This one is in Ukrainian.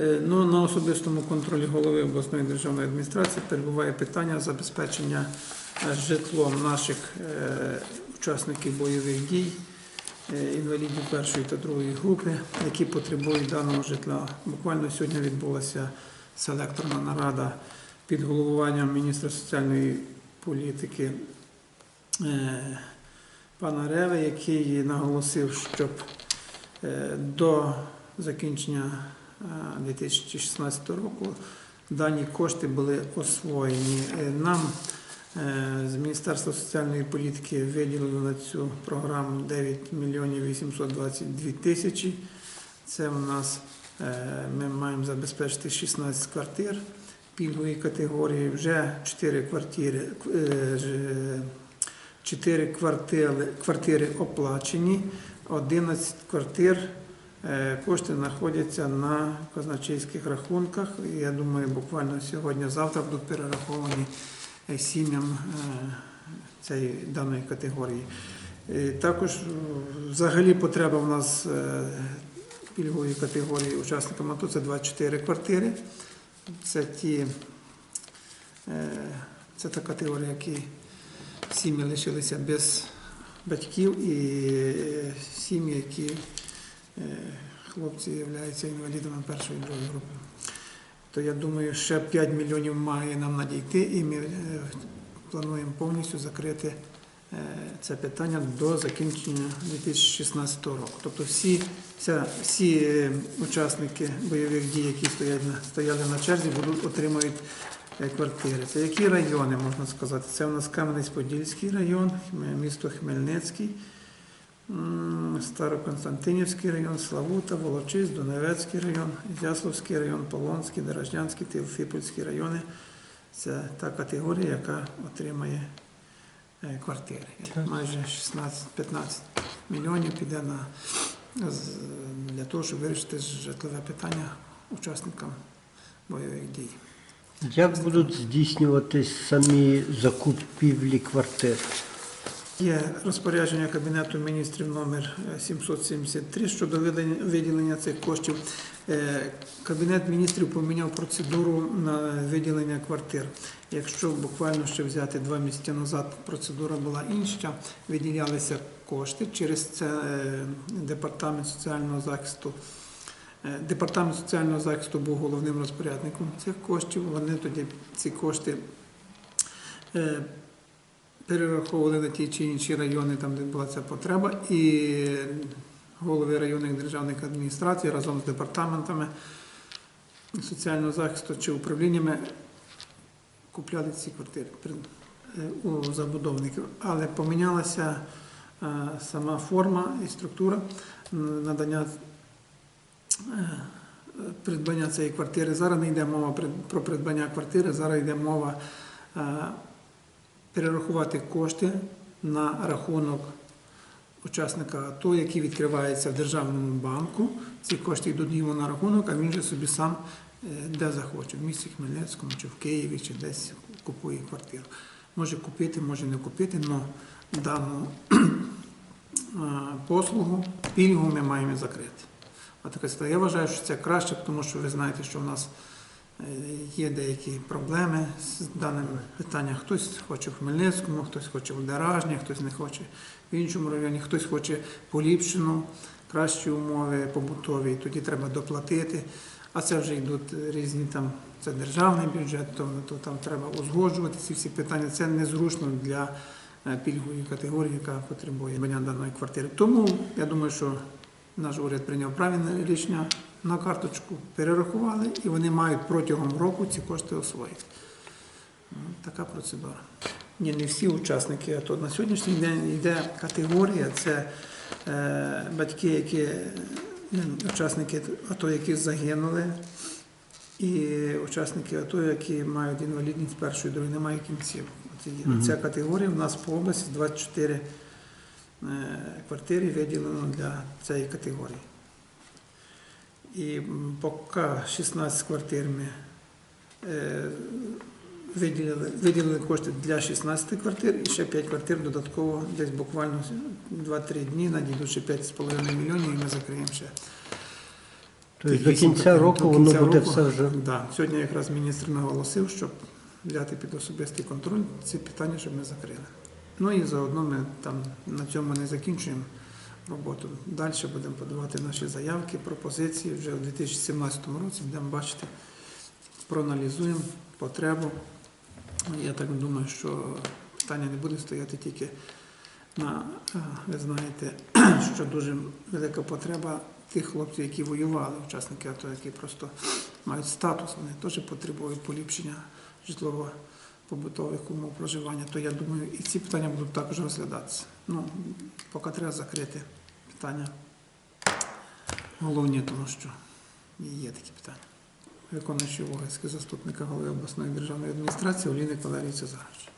Е, Ну, на особистому контролі голови обласної державної адміністрації перебуває питання забезпечення е, житлом наших е, учасників бойових дій, інвалідів першої та другої групи, які потребують даного житла. Буквально сьогодні відбулася селекторна нарада під головуванням міністра соціальної політики пана Реви, який наголосив, щоб до закінчення 2016 року дані кошти були освоєні. Е, Нам е, з Міністерства соціальної політики виділили на цю програму 9 мільйонів 822 тисячі. Це у нас е, ми маємо забезпечити 16 квартир пільгової категорії, вже 4 квартири, е, 4 квартири, квартири оплачені, 11 квартир кошти знаходяться на казначейських рахунках. Я думаю, буквально сьогодні-завтра будуть перераховані е, сім'ям е, цієї даної категорії. Е, Також е, взагалі потреба в нас е, пільгової категорії учасникам АТО це 24 квартири. Це ті, е, це та категорія, які сім'ї лишилися без батьків і е, сім'ї, які е, хлопці являються інвалідами першої і другої групи. То я думаю, ще 5 мільйонів має нам надійти, і ми е, плануємо повністю закрити е, це питання до закінчення 2016 року. Тобто всі, вся, всі е, учасники бойових дій, які стоять на, стояли на черзі, будуть отримують е, квартири. Це які райони, можна сказати? Це у нас Кам'янець-Подільський район, місто Хмельницький, Староконстантинівський район, Славута, Волочиськ, Донецький район, Ізяславський район, Полонський, Дорожнянський, Теофіпольський райони. Це та категорія, яка отримає е, квартири. Майже 16-15 мільйонів піде на, для того, щоб вирішити житлове питання учасникам бойових дій. Як будуть здійснюватись самі закупівлі квартир? Є розпорядження Кабінету міністрів номер е, 773 щодо виділення цих коштів. Е, Кабінет міністрів поміняв процедуру на виділення квартир. Якщо буквально ще взяти два місяці назад процедура була інша, виділялися кошти через це е, департамент соціального захисту. Е, Департамент соціального захисту був головним розпорядником цих коштів. Вони тоді ці кошти е, перераховували на ті чи інші райони, там, де була ця потреба, і голови районних державних адміністрацій разом з департаментами соціального захисту чи управліннями купляли ці квартири е, у забудовників. Але помінялася е, сама форма і структура надання е, придбання цієї квартири. Зараз не йде мова про придбання квартири, зараз йде мова перерахувати кошти на рахунок учасника АТО, який відкривається в державному банку. Ці кошти йдуть йому на рахунок, а він же собі сам е, де захоче, в місті Хмельницькому, чи в Києві, чи десь купує квартиру. Може купити, може не купити, але дану послугу, пільгу ми маємо закрити. Така ситуація. Я вважаю, що це краще, тому що ви знаєте, що в нас є деякі проблеми з даним питанням. Хтось хоче в Хмельницькому, хтось хоче в Деражні, хтось не хоче в іншому районі, хтось хоче поліпшену, кращі умови побутові, тоді треба доплатити. А це вже йдуть різні там, це державний бюджет, то, то там треба узгоджувати ці всі питання. Це незручно для е, пільгової категорії, яка потребує придбання даної квартири. Тому я думаю, що наш уряд прийняв правильне рішення на карточку, перерахували, і вони мають протягом року ці кошти освоїти. Ну, Така процедура. Ні, не всі учасники АТО. На сьогоднішній день йде категорія, це е, батьки, які ну, учасники АТО, які загинули, і учасники АТО, які мають інвалідність першої, другої, немає кінців. Оце є. Ця категорія в нас по області 24 е, квартири виділено для цієї категорії. І поки 16 квартир ми е, виділили, виділили кошти для 16 квартир і ще 5 квартир додатково, десь буквально 2-3 дні надійдуть ще 5,5 мільйонів і ми закриємо ще Тобто до кінця року До воно буде року, все вже. Да. Сьогодні якраз міністр наголосив, щоб взяти під особистий контроль ці питання, щоб ми закрили. Ну і заодно ми там на цьому не закінчуємо роботу. Далі будемо подавати наші заявки, пропозиції. Вже у 2017 році будемо бачити, проаналізуємо потребу. Я так думаю, що питання не буде стояти тільки на, е, ви знаєте, що дуже велика потреба тих хлопців, які воювали, учасники АТО, які просто мають статус, вони теж потребують поліпшення житлово-побутових умов проживання. То я думаю, і ці питання будуть також розглядатися. Ну, поки треба закрити питання головні, тому що є такі питання. Виконуючий обов'язки заступника голови обласної державної адміністрації Оліни Валерій Цезарович.